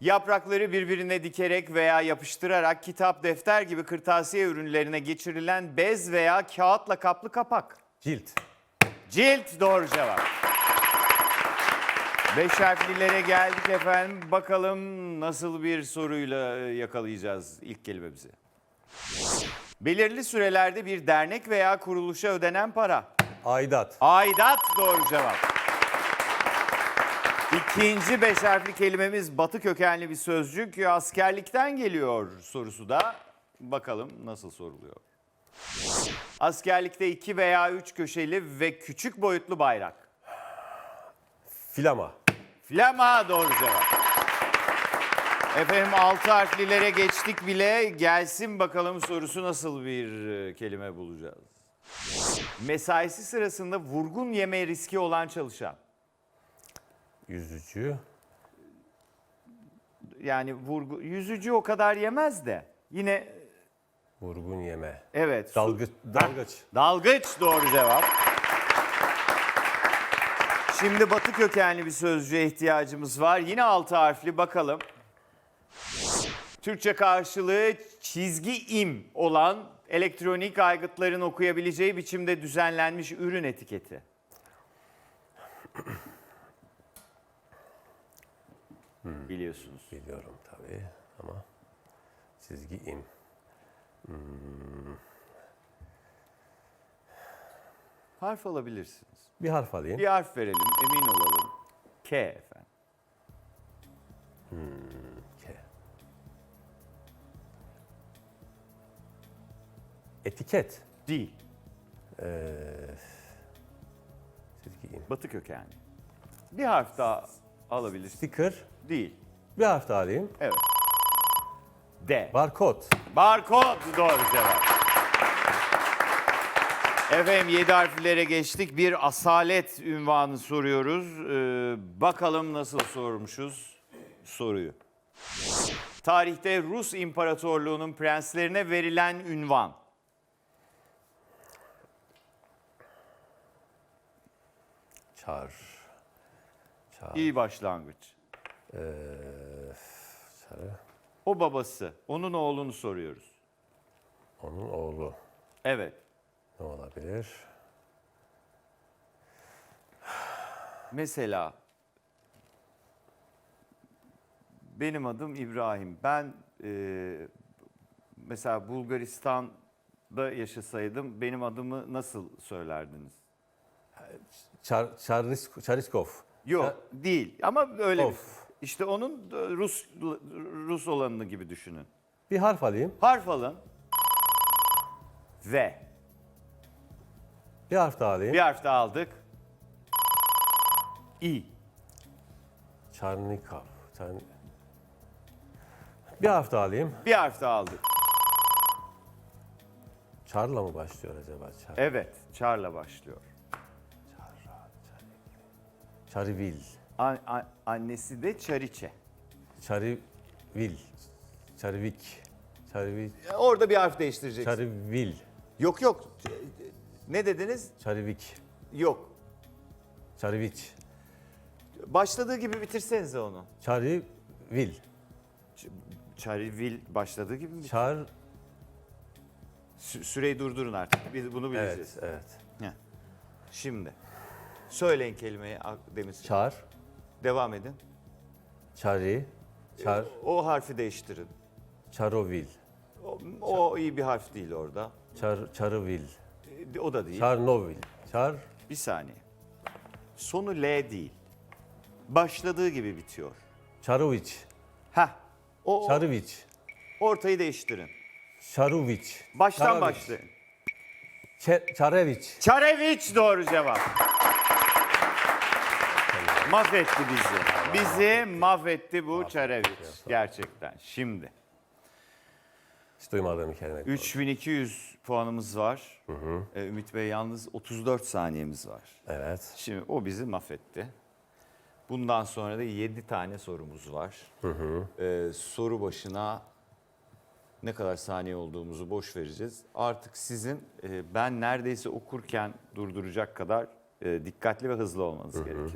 Yaprakları birbirine dikerek veya yapıştırarak kitap, defter gibi kırtasiye ürünlerine geçirilen bez veya kağıtla kaplı kapak. Cilt. Cilt doğru cevap. Beş harflilere geldik efendim. Bakalım nasıl bir soruyla e, yakalayacağız ilk kelimemizi. Belirli sürelerde bir dernek veya kuruluşa ödenen para. Aidat. Aidat doğru cevap. İkinci beş harfli kelimemiz batı kökenli bir sözcük. Askerlikten geliyor sorusu da. Bakalım nasıl soruluyor. Askerlikte iki veya üç köşeli ve küçük boyutlu bayrak. Flama. Flama doğru cevap. Efendim altı harflilere geçtik bile. Gelsin bakalım sorusu nasıl bir e, kelime bulacağız. Mesaisi sırasında vurgun yeme riski olan çalışan. Yüzücü. Yani vurgu, yüzücü o kadar yemez de. Yine Vurgun yeme. evet. su- Dalgıç. Dalgıç. Dalgıç doğru cevap. Şimdi batı kökenli bir sözcüğe ihtiyacımız var. Yine altı harfli bakalım. Türkçe karşılığı çizgi im olan elektronik aygıtların okuyabileceği biçimde düzenlenmiş ürün etiketi. Biliyorsunuz. Biliyorum tabii ama çizgi im. Harf alabilirsiniz. Bir harf alayım. Bir harf verelim, emin olalım. K efendim. K. Etiket. Değil. Çizgi im. Batı kökenli. Bir harf daha alabilirsin. Sticker. Değil. Bir harf daha alayım. Evet. D. Barkod. Barkod doğru cevap. Efendim 7 harflere geçtik. Bir asalet ünvanı soruyoruz. Ee, bakalım nasıl sormuşuz soruyu. Tarihte Rus İmparatorluğu'nun prenslerine verilen ünvan. Çar. Çar. İyi başlangıç. Çarı. O babası, onun oğlunu soruyoruz. Onun oğlu. Evet. Ne olabilir? Mesela benim adım İbrahim. Ben e, mesela Bulgaristan'da yaşasaydım benim adımı nasıl söylerdiniz? Çar, Çarisk, Çariskov. Yok değil ama öyle bir- Of. İşte onun Rus Rus olanını gibi düşünün. Bir harf alayım. Harf alın. V. Bir harf daha alayım. Bir harf daha aldık. İ. Çarnikov. Çarni... Bir harf daha alayım. Bir harf daha aldık. Çarla mı başlıyor acaba? Çar... Evet, Çar'la başlıyor. Çarivil. An- an- annesi de Çariçe. Çarivil. Çarivik. Çarivik. Orada bir harf değiştireceksin. Çarivil. Yok yok. Ne dediniz? Çarivik. Yok. Çariviç. Başladığı gibi bitirsenize onu. Çarivil. Ç- Çarivil başladığı gibi mi? Çar... Sü- süreyi durdurun artık. Biz bunu bileceğiz. Evet, evet. Heh. Şimdi. Söyleyin kelimeyi a- demin. Çar. Devam edin. Çari. Çar. O harfi değiştirin. Çarovil. O, o iyi bir harf değil orada. Çar, çarıvil. E, O da değil. Çarnovil. Çar... Bir saniye. Sonu L değil. Başladığı gibi bitiyor. Çaroviç. Heh. O, o- Çarıviç. ortayı değiştirin. Çaruviç. Baştan Çaraviç. başlayın. Çe- Çareviç. Çareviç doğru cevap. Mahvetti bizi. Bizi mahvetti bu Çareviç. Gerçekten. Şimdi Hiç duymadığım kelime. 3200 puanımız var. Ee, Ümit Bey yalnız 34 saniyemiz var. Evet. Şimdi o bizi mahvetti. Bundan sonra da 7 tane sorumuz var. Ee, soru başına ne kadar saniye olduğumuzu boş vereceğiz. Artık sizin e, ben neredeyse okurken durduracak kadar e, dikkatli ve hızlı olmanız gerekiyor.